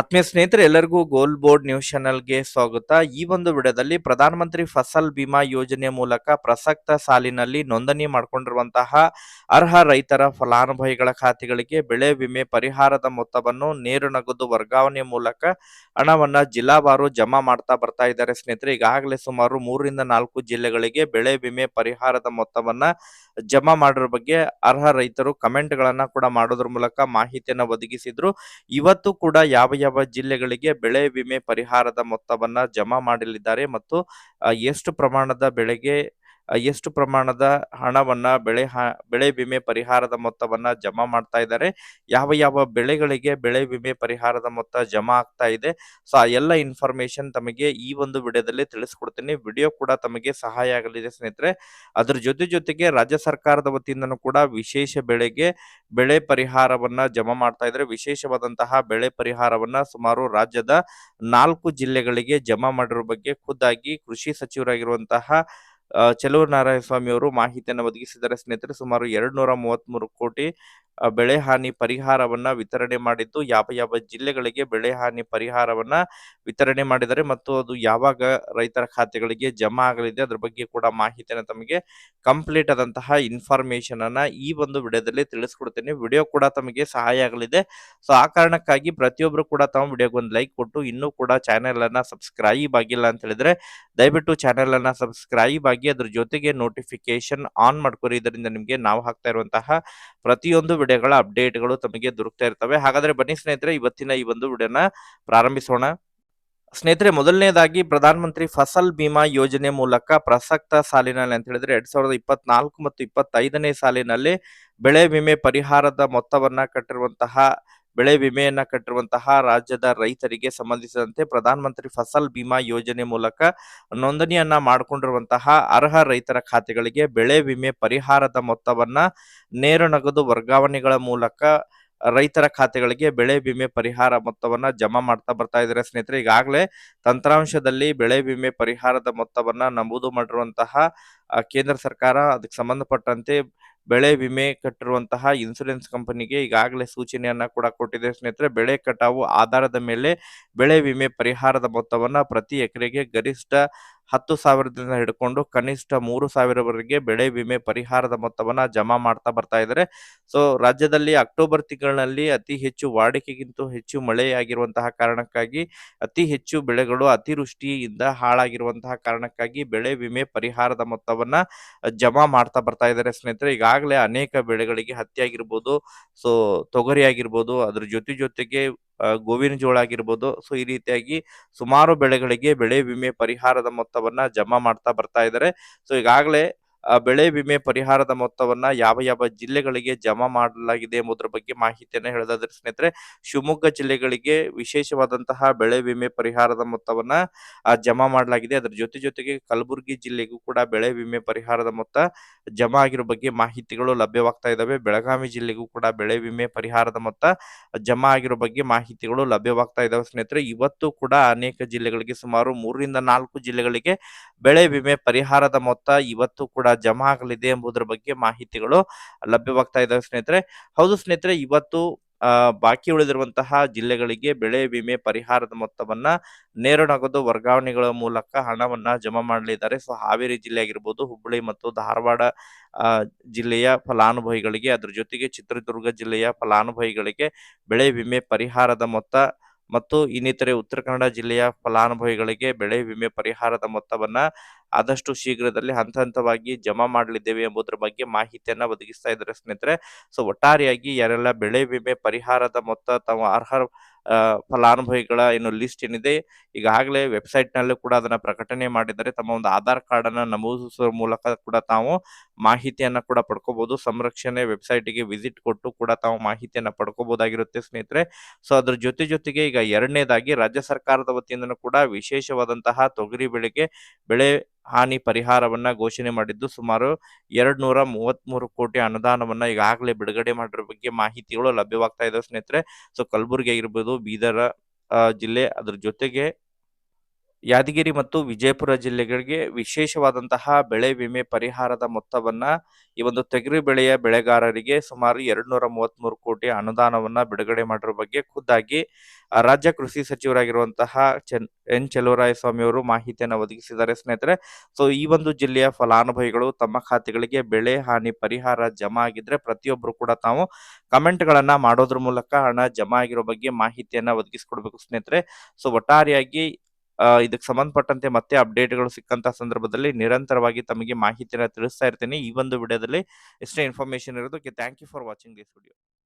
ಆತ್ಮೀಯ ಸ್ನೇಹಿತರೆ, ಎಲ್ಲರಿಗೂ ಗೋಲ್ ಬೋರ್ಡ್ ನ್ಯೂಸ್ ಚಾನೆಲ್ಗೆ ಸ್ವಾಗತ. ಈ ಒಂದು ವಿಡಿಯೋದಲ್ಲಿ ಪ್ರಧಾನಮಂತ್ರಿ ಫಸಲ್ ಬಿಮಾ ಯೋಜನೆ ಮೂಲಕ ಪ್ರಸಕ್ತ ಸಾಲಿನಲ್ಲಿ ನೋಂದಣಿ ಮಾಡಿಕೊಂಡಿರುವಂತಹ ಅರ್ಹ ರೈತರ ಫಲಾನುಭವಿಗಳ ಖಾತೆಗಳಿಗೆ ಬೆಳೆ ವಿಮೆ ಪರಿಹಾರದ ಮೊತ್ತವನ್ನು ನೇರು ನಗದು ವರ್ಗಾವಣೆ ಮೂಲಕ ಹಣವನ್ನು ಜಿಲ್ಲಾವಾರು ಜಮಾ ಮಾಡ್ತಾ ಬರ್ತಾ ಇದ್ದಾರೆ ಸ್ನೇಹಿತರೆ. ಈಗಾಗಲೇ ಸುಮಾರು ಮೂರರಿಂದ ನಾಲ್ಕು ಜಿಲ್ಲೆಗಳಿಗೆ ಬೆಳೆ ವಿಮೆ ಪರಿಹಾರದ ಮೊತ್ತವನ್ನ ಜಮಾ ಮಾಡಿರೋ ಬಗ್ಗೆ ಅರ್ಹ ರೈತರು ಕಮೆಂಟ್ಗಳನ್ನು ಕೂಡ ಮಾಡೋದ್ರ ಮೂಲಕ ಮಾಹಿತಿಯನ್ನು ಒದಗಿಸಿದ್ರು. ಇವತ್ತು ಕೂಡ ಯಾವ ಯಾವ ಜಿಲ್ಲೆಗಳಿಗೆ ಬೆಳೆ ವಿಮೆ ಪರಿಹಾರದ ಮೊತ್ತವನ್ನ ಜಮಾ ಮಾಡಲಿದ್ದಾರೆ ಮತ್ತು ಎಷ್ಟು ಪ್ರಮಾಣದ ಬೆಳೆಗೆ ಎಷ್ಟು ಪ್ರಮಾಣದ ಹಣವನ್ನ ಬೆಳೆ ಬೆಳೆ ವಿಮೆ ಪರಿಹಾರದ ಮೊತ್ತವನ್ನ ಜಮಾ ಮಾಡ್ತಾ ಇದ್ದಾರೆ, ಯಾವ ಯಾವ ಬೆಳೆಗಳಿಗೆ ಬೆಳೆ ವಿಮೆ ಪರಿಹಾರದ ಮೊತ್ತ ಜಮಾ ಆಗ್ತಾ ಇದೆ. ಸೊ ಆ ಎಲ್ಲ ಇನ್ಫಾರ್ಮೇಶನ್ ತಮಗೆ ಈ ಒಂದು ವಿಡಿಯೋದಲ್ಲಿ ತಿಳಿಸ್ಕೊಡ್ತೀನಿ. ವಿಡಿಯೋ ಕೂಡ ತಮಗೆ ಸಹಾಯ ಆಗಲಿದೆ ಸ್ನೇಹಿತರೆ. ಅದ್ರ ಜೊತೆ ಜೊತೆಗೆ ರಾಜ್ಯ ಸರ್ಕಾರದ ವತಿಯಿಂದನೂ ಕೂಡ ವಿಶೇಷ ಬೆಳೆಗೆ ಬೆಳೆ ಪರಿಹಾರವನ್ನ ಜಮಾ ಮಾಡ್ತಾ ಇದ್ದಾರೆ. ವಿಶೇಷವಾದಂತಹ ಬೆಳೆ ಪರಿಹಾರವನ್ನ ಸುಮಾರು ರಾಜ್ಯದ ನಾಲ್ಕು ಜಿಲ್ಲೆಗಳಿಗೆ ಜಮಾ ಮಾಡಿರೋ ಬಗ್ಗೆ ಖುದ್ದಾಗಿ ಕೃಷಿ ಸಚಿವರಾಗಿರುವಂತಹ ನಾರಾಯಣ ನಾರಾಯಣಸ್ವಾಮಿ ಅವರು ಮಾಹಿತಿಯನ್ನು ಒದಗಿಸಿದರೆ ಸ್ನೇಹಿತರೆ, ಸುಮಾರು ಎರಡ್ ನೂರ ಮೂವತ್ಮೂರು ಕೋಟಿ ಬೆಳೆ ಹಾನಿ ಪರಿಹಾರವನ್ನ ವಿತರಣೆ ಮಾಡಿದ್ದು, ಯಾವ ಯಾವ ಜಿಲ್ಲೆಗಳಿಗೆ ಬೆಳೆ ಹಾನಿ ಪರಿಹಾರವನ್ನ ವಿತರಣೆ ಮಾಡಿದರೆ ಮತ್ತು ಅದು ಯಾವಾಗ ರೈತರ ಖಾತೆಗಳಿಗೆ ಜಮಾ ಆಗಲಿದೆ, ಅದ್ರ ಬಗ್ಗೆ ಕೂಡ ಮಾಹಿತಿಯನ್ನು ತಮಗೆ ಕಂಪ್ಲೀಟ್ ಆದಂತಹ ಇನ್ಫಾರ್ಮೇಶನ್ ಅನ್ನ ಈ ಒಂದು ವಿಡಿಯೋದಲ್ಲಿ ತಿಳಿಸ್ಕೊಡ್ತೇನೆ. ವಿಡಿಯೋ ಕೂಡ ತಮಗೆ ಸಹಾಯ ಆಗಲಿದೆ. ಸೊ, ಆ ಕಾರಣಕ್ಕಾಗಿ ಪ್ರತಿಯೊಬ್ಬರು ಕೂಡ ತಮ್ಮ ವಿಡಿಯೋಗೆ ಒಂದು ಲೈಕ್ ಕೊಟ್ಟು ಇನ್ನೂ ಕೂಡ ಚಾನೆಲ್ ಅನ್ನ ಸಬ್ಸ್ಕ್ರೈಬ್ ಆಗಿಲ್ಲ ಅಂತ ಹೇಳಿದ್ರೆ, ದಯವಿಟ್ಟು ಚಾನೆಲ್ ಅನ್ನ ಸಬ್ಸ್ಕ್ರೈಬ್ ಆಗಿ ಅದ್ರ ಜೊತೆಗೆ ನೋಟಿಫಿಕೇಶನ್ ಆನ್ ಮಾಡ್ಕೊರಿ. ಇದರಿಂದ ನಿಮಗೆ ನಾವು ಹಾಕ್ತಾ ಇರುವಂತಹ ಪ್ರತಿಯೊಂದು ವಿಡಿಯೋಗಳ ಅಪ್ಡೇಟ್ಗಳು ತಮಗೆ ದೊರಕ್ತಾ ಇರ್ತವೆ. ಹಾಗಾದ್ರೆ ಬನ್ನಿ ಸ್ನೇಹಿತರೆ, ಇವತ್ತಿನ ಈ ಒಂದು ವಿಡಿಯೋನ ಪ್ರಾರಂಭಿಸೋಣ. ಸ್ನೇಹಿತರೆ, ಮೊದಲನೇದಾಗಿ ಪ್ರಧಾನಮಂತ್ರಿ ಫಸಲ್ ಬಿಮಾ ಯೋಜನೆ ಮೂಲಕ ಪ್ರಸಕ್ತ ಸಾಲಿನಲ್ಲಿ ಅಂತ ಹೇಳಿದ್ರೆ ಎರಡ್ ಸಾವಿರದ ಇಪ್ಪತ್ನಾಲ್ಕು ಮತ್ತು ಇಪ್ಪತ್ತೈದನೇ ಸಾಲಿನಲ್ಲಿ ಬೆಳೆ ವಿಮೆ ಪರಿಹಾರದ ಮೊತ್ತವನ್ನ ಕಟ್ಟಿರುವಂತಹ ಬೆಳೆ ವಿಮೆಯನ್ನ ಕಟ್ಟಿರುವಂತಹ ರಾಜ್ಯದ ರೈತರಿಗೆ ಸಂಬಂಧಿಸಿದಂತೆ ಪ್ರಧಾನಮಂತ್ರಿ ಫಸಲ್ ಬಿಮಾ ಯೋಜನೆ ಮೂಲಕ ನೋಂದಣಿಯನ್ನ ಮಾಡಿಕೊಂಡಿರುವಂತಹ ಅರ್ಹ ರೈತರ ಖಾತೆಗಳಿಗೆ ಬೆಳೆ ವಿಮೆ ಪರಿಹಾರದ ಮೊತ್ತವನ್ನ ನೇರ ನಗದು ವರ್ಗಾವಣೆಗಳ ಮೂಲಕ ರೈತರ ಖಾತೆಗಳಿಗೆ ಬೆಳೆ ವಿಮೆ ಪರಿಹಾರ ಮೊತ್ತವನ್ನ ಜಮಾ ಮಾಡ್ತಾ ಬರ್ತಾ ಇದ್ದಾರೆ. ಸ್ನೇಹಿತರೆ, ಈಗಾಗಲೇ ತಂತ್ರಾಂಶದಲ್ಲಿ ಬೆಳೆ ವಿಮೆ ಪರಿಹಾರದ ಮೊತ್ತವನ್ನ ನಮೂದು ಮಾಡಿರುವಂತಹ ಕೇಂದ್ರ ಸರ್ಕಾರ, ಅದಕ್ಕೆ ಸಂಬಂಧಪಟ್ಟಂತೆ ಬೆಳೆ ವಿಮೆ ಕಟ್ಟಿರುವಂತಹ ಇನ್ಸೂರೆನ್ಸ್ ಕಂಪನಿಗೆ ಈಗಾಗಲೇ ಸೂಚನೆಯನ್ನ ಕೂಡ ಕೊಟ್ಟಿದೆ. ಸ್ನೇಹಿತರೆ, ಬೆಳೆ ಕಟಾವು ಆಧಾರದ ಮೇಲೆ ಬೆಳೆ ವಿಮೆ ಪರಿಹಾರದ ಮೊತ್ತವನ್ನ ಪ್ರತಿ ಎಕರೆಗೆ ಗರಿಷ್ಠ ಹತ್ತು ಸಾವಿರದಿಂದ ಹಿಡ್ಕೊಂಡು ಕನಿಷ್ಠ ಮೂರು ಸಾವಿರವರೆಗೆ ಬೆಳೆ ವಿಮೆ ಪರಿಹಾರದ ಮೊತ್ತವನ್ನ ಜಮಾ ಮಾಡ್ತಾ ಬರ್ತಾ ಇದ್ದಾರೆ ಸೊ ರಾಜ್ಯದಲ್ಲಿ ಅಕ್ಟೋಬರ್ ತಿಂಗಳಿನಲ್ಲಿ ಅತಿ ಹೆಚ್ಚು ವಾಡಿಕೆಗಿಂತ ಹೆಚ್ಚು ಮಳೆಯಾಗಿರುವಂತಹ ಕಾರಣಕ್ಕಾಗಿ, ಅತಿ ಹೆಚ್ಚು ಬೆಳೆಗಳು ಅತಿವೃಷ್ಟಿಯಿಂದ ಹಾಳಾಗಿರುವಂತಹ ಕಾರಣಕ್ಕಾಗಿ ಬೆಳೆ ವಿಮೆ ಪರಿಹಾರದ ಮೊತ್ತವನ್ನ ಜಮಾ ಮಾಡ್ತಾ ಬರ್ತಾ ಇದ್ದಾರೆ ಸ್ನೇಹಿತರೆ. ಈಗಾಗಲೇ ಅನೇಕ ಬೆಳೆಗಳಿಗೆ ಹತ್ತಿ ಆಗಿರ್ಬೋದು ಸೊ ತೊಗರಿ ಆಗಿರ್ಬೋದು ಅದ್ರ ಜೊತೆ ಜೊತೆಗೆ ಗೋವಿನ ಜೋಳ ಆಗಿರ್ಬೋದು. ಸೊ ಈ ರೀತಿಯಾಗಿ ಸುಮಾರು ಬೆಳೆಗಳಿಗೆ ಬೆಳೆ ವಿಮೆ ಪರಿಹಾರದ ಮೊತ್ತವನ್ನ ಜಮಾ ಮಾಡ್ತಾ ಬರ್ತಾ ಇದ್ದಾರೆ. ಸೊ ಈಗಾಗಲೇ ಬೆಳೆ ವಿಮೆ ಪರಿಹಾರದ ಮೊತ್ತವನ್ನ ಯಾವ ಯಾವ ಜಿಲ್ಲೆಗಳಿಗೆ ಜಮಾ ಮಾಡಲಾಗಿದೆ ಎಂಬುದರ ಬಗ್ಗೆ ಮಾಹಿತಿಯನ್ನು ಹೇಳೋದಾದ್ರೆ ಸ್ನೇಹಿತರೆ, ಶಿವಮೊಗ್ಗ ಜಿಲ್ಲೆಗಳಿಗೆ ವಿಶೇಷವಾದಂತಹ ಬೆಳೆ ವಿಮೆ ಪರಿಹಾರದ ಮೊತ್ತವನ್ನ ಜಮಾ ಮಾಡಲಾಗಿದೆ. ಅದರ ಜೊತೆ ಜೊತೆಗೆ ಕಲಬುರಗಿ ಜಿಲ್ಲೆಗೂ ಕೂಡ ಬೆಳೆ ವಿಮೆ ಪರಿಹಾರದ ಮೊತ್ತ ಜಮಾ ಆಗಿರೋ ಬಗ್ಗೆ ಮಾಹಿತಿಗಳು ಲಭ್ಯವಾಗ್ತಾ ಇದ್ದಾವೆ ಬೆಳಗಾವಿ ಜಿಲ್ಲೆಗೂ ಕೂಡ ಬೆಳೆ ವಿಮೆ ಪರಿಹಾರದ ಮೊತ್ತ ಜಮಾ ಆಗಿರೋ ಬಗ್ಗೆ ಮಾಹಿತಿಗಳು ಲಭ್ಯವಾಗ್ತಾ ಇದ್ದಾವೆ ಸ್ನೇಹಿತರೆ. ಇವತ್ತು ಕೂಡ ಅನೇಕ ಜಿಲ್ಲೆಗಳಿಗೆ ಸುಮಾರು ಮೂರರಿಂದ ನಾಲ್ಕು ಜಿಲ್ಲೆಗಳಿಗೆ ಬೆಳೆ ವಿಮೆ ಪರಿಹಾರದ ಮೊತ್ತ ಇವತ್ತು ಕೂಡ ಜಮಾ ಆಗಲಿದೆ ಎಂಬುದರ ಬಗ್ಗೆ ಮಾಹಿತಿಗಳು ಲಭ್ಯವಾಗ್ತಾ ಇದ್ದಾವೆ ಸ್ನೇಹಿತರೆ. ಹೌದು ಸ್ನೇಹಿತರೆ, ಇವತ್ತು ಬಾಕಿ ಉಳಿದಿರುವಂತಹ ಜಿಲ್ಲೆಗಳಿಗೆ ಬೆಳೆ ವಿಮೆ ಪರಿಹಾರದ ಮೊತ್ತವನ್ನ ನೇರ ನಗದು ವರ್ಗಾವಣೆಗಳ ಮೂಲಕ ಹಣವನ್ನ ಜಮಾ ಮಾಡಲಿದ್ದಾರೆ. ಸೊ, ಹಾವೇರಿ ಜಿಲ್ಲೆ ಆಗಿರ್ಬೋದು, ಹುಬ್ಬಳ್ಳಿ ಮತ್ತು ಧಾರವಾಡ ಜಿಲ್ಲೆಯ ಫಲಾನುಭವಿಗಳಿಗೆ, ಅದ್ರ ಜೊತೆಗೆ ಚಿತ್ರದುರ್ಗ ಜಿಲ್ಲೆಯ ಫಲಾನುಭವಿಗಳಿಗೆ ಬೆಳೆ ವಿಮೆ ಪರಿಹಾರದ ಮೊತ್ತ ಮತ್ತು ಇನ್ನಿತರೆ ಉತ್ತರ ಕನ್ನಡ ಜಿಲ್ಲೆಯ ಫಲಾನುಭವಿಗಳಿಗೆ ಬೆಳೆ ವಿಮೆ ಪರಿಹಾರದ ಮೊತ್ತವನ್ನ ಆದಷ್ಟು ಶೀಘ್ರದಲ್ಲಿ ಹಂತ ಹಂತವಾಗಿ ಜಮಾ ಮಾಡಲಿದ್ದೇವೆ ಎಂಬುದರ ಬಗ್ಗೆ ಮಾಹಿತಿಯನ್ನ ಒದಗಿಸ್ತಾ ಇದ್ದಾರೆ ಸ್ನೇಹಿತರೆ. ಸೊ ಒಟ್ಟಾರೆಯಾಗಿ ಯಾರೆಲ್ಲ ಬೆಳೆ ವಿಮೆ ಪರಿಹಾರದ ಮೊತ್ತ ತಮ್ಮ ಅರ್ಹ ಫಲಾನುಭವಿಗಳ ಏನು ಲಿಸ್ಟ್ ಏನಿದೆ, ಈಗಾಗಲೇ ವೆಬ್ಸೈಟ್ ನಲ್ಲೂ ಕೂಡ ಅದನ್ನ ಪ್ರಕಟಣೆ ಮಾಡಿದರೆ ತಮ್ಮ ಒಂದು ಆಧಾರ್ ಕಾರ್ಡ್ ಅನ್ನ ನಮೂದಿಸುವ ಮೂಲಕ ಕೂಡ ತಾವು ಮಾಹಿತಿಯನ್ನ ಕೂಡ ಪಡ್ಕೋಬಹುದು ಸಂರಕ್ಷಣೆ ವೆಬ್ಸೈಟ್ಗೆ ವಿಸಿಟ್ ಕೊಟ್ಟು ಕೂಡ ತಾವು ಮಾಹಿತಿಯನ್ನ ಪಡ್ಕೋಬಹುದಾಗಿರುತ್ತೆ ಸ್ನೇಹಿತರೆ. ಸೊ ಅದ್ರ ಜೊತೆ ಜೊತೆಗೆ ಈಗ ಎರಡನೇದಾಗಿ ರಾಜ್ಯ ಸರ್ಕಾರದ ವತಿಯಿಂದ ಕೂಡ ವಿಶೇಷವಾದಂತಹ ತೊಗರಿ ಬೆಳೆಗೆ ಬೆಳೆ ಹಾನಿ ಪರಿಹಾರವನ್ನ ಘೋಷಣೆ ಮಾಡಿದ್ದು ಸುಮಾರು ಎರಡ್ ನೂರ ಮೂವತ್ಮೂರು ಕೋಟಿ ಅನುದಾನವನ್ನ ಈಗಾಗಲೇ ಬಿಡುಗಡೆ ಮಾಡಿರೋ ಬಗ್ಗೆ ಮಾಹಿತಿಗಳು ಲಭ್ಯವಾಗ್ತಾ ಇದಾವೆ ಸ್ನೇಹಿತರೆ. ಸೊ ಕಲಬುರಗಿ ಆಗಿರ್ಬೋದು ಬೀದರ ಜಿಲ್ಲೆ ಅದ್ರ ಜೊತೆಗೆ ಯಾದಗಿರಿ ಮತ್ತು ವಿಜಯಪುರ ಜಿಲ್ಲೆಗಳಿಗೆ ವಿಶೇಷವಾದಂತಹ ಬೆಳೆ ವಿಮೆ ಪರಿಹಾರದ ಮೊತ್ತವನ್ನ ಈ ಒಂದು ತೆಗರಿ ಬೆಳೆಯ ಬೆಳೆಗಾರರಿಗೆ ಸುಮಾರು ಎರಡು ನೂರ ಕೋಟಿ ಅನುದಾನವನ್ನ ಬಿಡುಗಡೆ ಮಾಡಿರೋ ಬಗ್ಗೆ ಖುದ್ದಾಗಿ ರಾಜ್ಯ ಕೃಷಿ ಸಚಿವರಾಗಿರುವಂತಹ ಚೆನ್, ಎನ್. ಸ್ವಾಮಿ ಅವರು ಮಾಹಿತಿಯನ್ನು ಒದಗಿಸಿದ್ದಾರೆ. ಸ್ನೇಹಿತರೆ, ಸೊ, ಈ ಒಂದು ಜಿಲ್ಲೆಯ ಫಲಾನುಭವಿಗಳು ತಮ್ಮ ಖಾತೆಗಳಿಗೆ ಬೆಳೆ ಹಾನಿ ಪರಿಹಾರ ಜಮಾ ಆಗಿದ್ರೆ ಪ್ರತಿಯೊಬ್ಬರು ಕೂಡ ತಾವು ಕಮೆಂಟ್ಗಳನ್ನ ಮಾಡೋದ್ರ ಮೂಲಕ ಹಣ ಜಮಾ ಆಗಿರೋ ಬಗ್ಗೆ ಮಾಹಿತಿಯನ್ನ ಒದಗಿಸಿಕೊಡ್ಬೇಕು. ಸ್ನೇಹಿತರೆ, ಸೊ, ಒಟ್ಟಾರೆಯಾಗಿ ಇದಕ್ಕೆ ಸಂಬಂಧಪಟ್ಟಂತೆ ಮತ್ತೆ ಅಪ್ಡೇಟ್ಗಳು ಸಿಕ್ಕಂತ ಸಂದರ್ಭದಲ್ಲಿ ನಿರಂತರವಾಗಿ ತಮಗೆ ಮಾಹಿತಿಯನ್ನು ತಿಳಿಸ್ತಾ ಇರ್ತೀನಿ ಈ ಒಂದು ವಿಡಿಯೋದಲ್ಲಿ ಇಷ್ಟೇ ಇನ್ಫಾರ್ಮೇಶನ್ ಇರೋದಕ್ಕೆ thank you for watching this video